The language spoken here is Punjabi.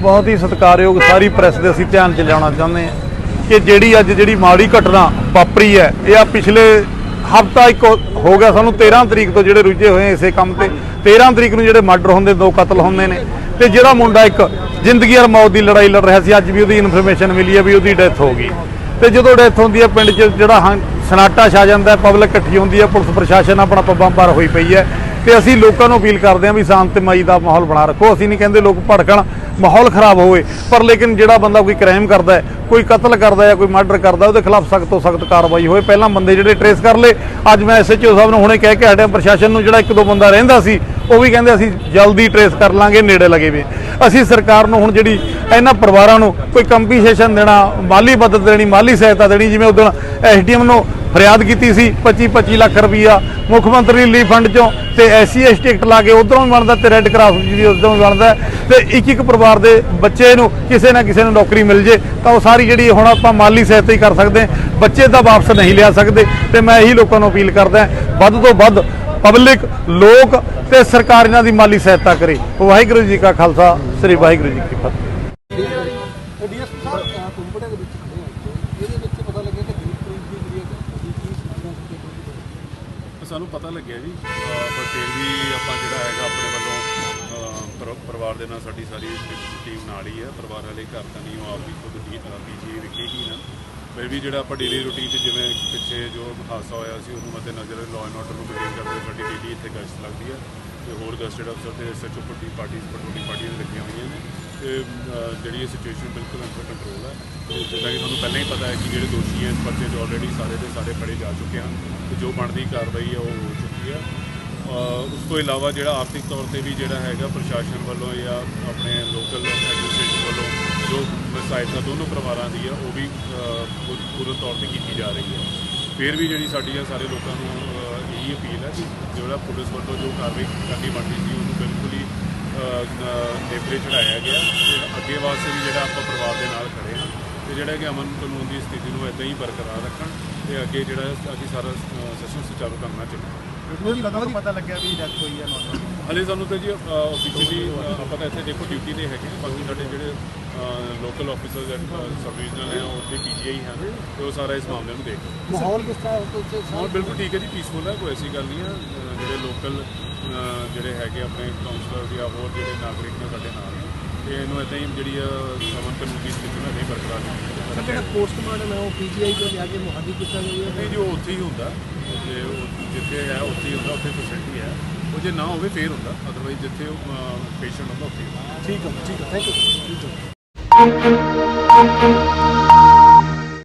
ਬਹੁਤ ਹੀ ਸਤਿਕਾਰਯੋਗ ਸਾਰੀ ਪ੍ਰੈਸ ਦੇ ਅਸੀਂ ਧਿਆਨ ਚ ਲਿਆਉਣਾ ਚਾਹੁੰਦੇ ਹਾਂ ਕਿ ਜਿਹੜੀ ਅੱਜ ਜਿਹੜੀ ਮਾੜੀ ਘਟਨਾ ਵਾਪਰੀ ਹੈ, ਇਹ ਆ ਪਿਛਲੇ ਹਫਤਾ ਇੱਕ ਹੋ ਗਿਆ ਸਾਨੂੰ 13 ਤਰੀਕ ਤੋਂ ਜਿਹੜੇ ਰੁੱਝੇ ਹੋਏ ਇਸੇ ਕੰਮ ਤੇ 13 ਤਰੀਕ ਨੂੰ ਜਿਹੜੇ ਮਰਡਰ ਹੁੰਦੇ, ਦੋ ਕਤਲ ਹੁੰਦੇ ਨੇ, ਤੇ ਜਿਹੜਾ ਮੁੰਡਾ ਇੱਕ ਜ਼ਿੰਦਗੀ ਔਰ ਮੌਤ ਦੀ ਲੜਾਈ ਲੜ ਰਿਹਾ ਸੀ, ਅੱਜ ਵੀ ਉਹਦੀ ਇਨਫੋਰਮੇਸ਼ਨ ਮਿਲੀ ਹੈ ਵੀ ਉਹਦੀ ਡੈਥ ਹੋ ਗਈ। ਤੇ ਜਦੋਂ ਡੈਥ ਹੁੰਦੀ ਹੈ, ਪਿੰਡ 'ਚ ਜਿਹੜਾ ਹਾਂ- ਸਨਾਟਾ ਛਾ ਜਾਂਦਾ ਪਬਲਿਕ ਇਕੱਠੀ ਹੁੰਦੀ ਹੈ, ਪੁਲਿਸ ਪ੍ਰਸ਼ਾਸਨ ਆਪਣਾ ਪੱਬਾਂ ਭਾਰ ਹੋਈ ਪਈ ਹੈ ਤੇ ਅਸੀਂ ਲੋਕਾਂ ਨੂੰ ਅਪੀਲ ਕਰਦੇ ਹਾਂ ਵੀ ਸ਼ਾਂਤਮਈ ਦਾ ਮਾਹੌਲ ਬਣਾ ਰੱਖੋ। ਅਸੀਂ ਨਹੀਂ ਕਹਿੰਦੇ ਲੋਕ ਭੜਕਣ, ਮਾਹੌਲ ਖਰਾਬ ਹੋਵੇ, ਪਰ ਲੇਕਿਨ ਜਿਹੜਾ ਬੰਦਾ ਕੋਈ ਕ੍ਰਾਈਮ ਕਰਦਾ ਹੈ ਕੋਈ ਕਤਲ ਕਰਦਾ ਜਾਂ ਕੋਈ ਮਰਡਰ ਕਰਦਾ, ਉਹਦੇ ਖਿਲਾਫ ਸਖਤ ਤੋਂ ਸਖਤ ਕਾਰਵਾਈ ਹੋਏ ਪਹਿਲਾਂ ਬੰਦੇ ਜਿਹੜੇ ਟਰੇਸ ਕਰ ਲਏ, ਅੱਜ ਮੈਂ ਐਸਐਚਓ ਸਾਹਿਬ ਨੂੰ ਹੁਣੇ ਕਹਿ ਕੇ ਹਟਿਆ, ਪ੍ਰਸ਼ਾਸਨ ਨੂੰ ਜਿਹੜਾ ਇੱਕ ਦੋ ਬੰਦਾ ਰਹਿੰਦਾ ਸੀ, ਉਹ ਵੀ ਕਹਿੰਦੇ ਅਸੀਂ ਜਲਦੀ ਟਰੇਸ ਕਰ ਲਾਂਗੇ, ਨੇੜੇ ਲੱਗੇ ਵੀ। ਅਸੀਂ ਸਰਕਾਰ ਨੂੰ ਹੁਣ ਜਿਹੜੀ ਇਹਨਾਂ ਪਰਿਵਾਰਾਂ ਨੂੰ ਕੋਈ ਕੰਪਨਸੇਸ਼ਨ ਦੇਣਾ, ਮਾਲੀ ਮਦਦ ਦੇਣੀ, ਮਾਲੀ ਸਹਾਇਤਾ ਦੇਣੀ, ਜਿਵੇਂ ਉਦੋਂ ਐਸਡੀਐਮ ਨੂੰ ਫਰਿਆਦ ਕੀਤੀ ਸੀ 25 25 ਲੱਖ ਰੁਪਈਆ ਮੁੱਖ ਮੰਤਰੀ ਰਿਲੀਫ ਫੰਡ ਚੋਂ, ਤੇ ਐਸਸੀ ਐਸਟੀ ਟਿਕਟ ਲਾ ਕੇ ਉਧਰੋਂ ਵੀ ਬਣਦਾ ਤੇ ਰੈੱਡ ਕਰਾਸ ਵੀ ਉਧਰੋਂ ਵੀ ਬਣਦਾ ਤੇ ਇੱਕ ਇੱਕ ਪਰਿਵਾਰ ਦੇ ਬੱਚੇ ਨੂੰ ਕਿਸੇ ਨਾ ਕਿਸੇ ਨੂੰ ਨੌਕਰੀ ਮਿਲ ਜੇ, ਤਾਂ ਉਹ ਸਾਰੀ ਜਿਹੜੀ ਹੁਣ ਆਪਾਂ ਮਾਲੀ ਸਹਾਇਤਾ ਹੀ ਕਰ ਸਕਦੇ ਬੱਚੇ ਤਾਂ ਵਾਪਸ ਨਹੀਂ ਲਿਆ ਸਕਦੇ ਤੇ ਮੈਂ ਇਹੀ ਲੋਕਾਂ ਨੂੰ ਅਪੀਲ ਕਰਦਾ ਵੱਧ ਤੋਂ ਵੱਧ ਪਬਲਿਕ, ਲੋਕ ਤੇ ਸਰਕਾਰ ਇਹਨਾਂ ਦੀ ਮਾਲੀ ਸਹਾਇਤਾ ਕਰੇ। ਵਾਹਿਗੁਰੂ ਜੀ ਕਾ ਖਾਲਸਾ, ਸ੍ਰੀ ਵਾਹਿਗੁਰੂ ਜੀ ਕੀ ਫਤਿਹ। ਸਾਨੂੰ ਪਤਾ ਲੱਗਿਆ ਜੀ ਪਰ ਫਿਰ ਵੀ ਆਪਾਂ ਜਿਹੜਾ ਹੈਗਾ ਆਪਣੇ ਵੱਲੋਂ ਪਰਿਵਾਰ ਦੇ ਨਾਲ ਸਾਡੀ ਸਾਰੀ ਟੀਮ ਨਾਲ ਹੀ ਹੈ ਪਰਿਵਾਰ ਵਾਲੇ ਘਰ ਤਾਂ ਨਹੀਂ, ਉਹ ਆਪ ਵੀ ਖੁਦ ਪੀਜੀ ਵਿਖੇ ਹੀ ਨਾ। ਫਿਰ ਵੀ ਜਿਹੜਾ ਆਪਾਂ ਡੇਲੀ ਰੂਟੀਨ 'ਚ ਜਿਵੇਂ ਪਿੱਛੇ ਜੋ ਹਾਦਸਾ ਹੋਇਆ ਸੀ, ਉਹਨੂੰ ਮੱਦੇ ਨਜ਼ਰ ਲਾਅ ਐਂਡ ਆਰਡਰ ਨੂੰ ਮੇਨਟੇਨ ਕਰਦੇ ਸਾਡੀ ਡੇਲੀ ਇੱਥੇ ਗਸ਼ਤ ਲੱਗਦੀ ਹੈ ਤੇ ਹੋਰ ਗਸਟਡ ਅਫਸਰ ਤੇ ਐਸਐਚਓ ਪੱਟੀ ਪਾਰਟੀਆਂ ਪਟੋਟੀ ਪਾਰਟੀਆਂ ਲੱਗੀਆਂ ਹੋਈਆਂ ਨੇ। ਤੇ ਜਿਹੜੀ ਇਹ ਸਿਚੁਏਸ਼ਨ ਬਿਲਕੁਲ ਅੰਡਰ ਕੰਟਰੋਲ ਹੈ ਤੇ ਜਿੱਦਾਂ ਕਿ ਤੁਹਾਨੂੰ ਪਹਿਲਾਂ ਹੀ ਪਤਾ ਹੈ ਕਿ ਜਿਹੜੇ ਦੋਸ਼ੀ ਹੈ, ਇਸ ਪਰਚੇ 'ਚ ਆਲਰੇਡੀ ਸਾਰੇ ਦੇ ਸਾਰੇ ਫੜੇ ਜਾ ਚੁੱਕੇ ਹਨ। ਤੇ ਜੋ ਬਣਦੀ ਕਾਰਵਾਈ ਹੈ ਉਹ ਹੋ ਚੁੱਕੀ ਹੈ ਉਸ ਤੋਂ ਇਲਾਵਾ ਜਿਹੜਾ ਆਰਥਿਕ ਤੌਰ ਤੇ ਵੀ ਜਿਹੜਾ ਹੈਗਾ ਪ੍ਰਸ਼ਾਸਨ ਵੱਲੋਂ ਜਾਂ ਆਪਣੇ ਲੋਕਲ ਐਡਮਿਨਿਸਟ੍ਰੇਸ਼ਨ ਵੱਲੋਂ ਜੋ ਸਹਾਇਤਾ ਦੋਨੋਂ ਪਰਿਵਾਰਾਂ ਦੀ ਆ ਉਹ ਵੀ ਅਹ, ਪੂਰਨ ਤੌਰ ਤੇ ਕੀਤੀ ਜਾ ਰਹੀ ਹੈ। ਫਿਰ ਵੀ ਜਿਹੜੀ ਸਾਡੀ ਆ ਸਾਰੇ ਲੋਕਾਂ ਨੂੰ ਇਹੀ ਅਪੀਲ ਹੈ ਕਿ ਜਿਹੜਾ ਪੁਲਿਸ ਵੱਲੋਂ ਜੋ ਕਾਰਵਾਈ ਕਰਨੀ ਬਣਦੀ ਸੀ ਉਹਨੂੰ ਬਿਲਕੁਲ ਹੀ ਨੇਪਰੇ ਚੜਾਇਆ ਗਿਆ ਤੇ ਅੱਗੇ ਵਾਸਤੇ ਵੀ ਜਿਹੜਾ ਆਪਾਂ ਪਰਿਵਾਰ ਦੇ ਨਾਲ ਖੜੇ ਹਾਂ ਤੇ ਜਿਹੜਾ ਕਿ ਅਮਨ ਕਾਨੂੰਨ ਦੀ ਸਥਿਤੀ ਨੂੰ ਇਦਾਂ ਹੀ ਬਰਕਰਾਰ ਰੱਖਣ ਤੇ ਅੱਗੇ ਜਿਹੜਾ ਅਸੀਂ ਸਾਰਾ ਸੈਸ਼ਨ ਸੁਚਾਰੂ ਕਰਨਾ ਚਾਹੀਦਾ ਚੱਲੇ ਕਦੋਂ ਪਤਾ ਲੱਗਿਆ ਵੀ ਡੈਥ ਹੋਈ ਹੈ ਨੌਜਵਾਨ ਹਲੇ ਸਾਨੂੰ ਤਾਂ ਜੀ ਆਫੀਸ਼ੀਅਲੀ ਆਪਾਂ ਤਾਂ ਇੱਥੇ ਦੇਖੋ ਡਿਊਟੀ ਤੇ ਹੈਗੇ ਹਾਂ। ਬਾਕੀ ਸਾਡੇ ਜਿਹੜੇ local officers and sub regional ਹੈ ਉਹ ਉੱਥੇ ਪੀਜੀਆਈ ਹਨ ਤੇ ਉਹ ਸਾਰਾ ਇਸ ਮਾਮਲੇ ਨੂੰ ਦੇਖ ਰਹੇ ਨੇ। ਮਾਹੌਲ ਕਿਸ ਤਰ੍ਹਾਂ ਹੈ? ਉੱਥੇ ਮਾਹੌਲ ਬਿਲਕੁਲ ਠੀਕ ਹੈ ਜੀ ਪੀਸਫੁਲ ਹੈ ਕੋਈ ਐਸੀ ਗੱਲ ਨਹੀਂ ਹੈ। ਅਹ, ਜਿਹੜੇ ਲੋਕਲ ਜਿਹੜੇ ਹੈਗੇ ਆਪਣੇ ਕਾਉਂਸਲਰ ਜਾਂ ਹੋਰ ਜਿਹੜੇ ਨਾਗਰਿਕ ਨੇ ਸਾਡੇ ਨਾਲ ਨੇ ਤੇ ਇਹਨੂੰ ਇਦਾਂ ਹੀ ਜਿਹੜੀ ਆ ਅਮਨ ਕਾਨੂੰਨ ਦੀ ਸਥਿਤੀ ਨੂੰ ਇਦਾਂ ਹੀ ਬਰਕਰਾਰ ਰੱਖਣਾ ਜਿਹੜਾ ਪੋਸਟਮਾਰਟਮ ਹੈ ਉਹ ਪੀਜੀਆਈ ਤੋਂ ਲਿਆ ਕੇ ਮੁਹਾਦੀ ਕੀਤਾ ਗਿਆ ਨਹੀਂ ਜੀ ਉਹ ਉੱਥੇ ਹੀ ਹੁੰਦਾ। ਜੇ ਉਹ ਜਿੱਥੇ ਹੈ, ਉੱਥੇ ਹੀ ਹੁੰਦਾ, ਉੱਥੇ ਫੈਸਿਲਿਟੀ ਹੈ। ਉਹ ਜੇ ਨਾ ਹੋਵੇ, ਫੇਰ ਹੁੰਦਾ। ਅਦਰਵਾਈਜ਼ ਜਿੱਥੇ ਪੇਸ਼ੈਂਟ ਹੁੰਦਾ, ਉੱਥੇ ਹੀ ਠੀਕ ਹੈ ਠੀਕ ਹੈ ਥੈਂਕ ਯੂ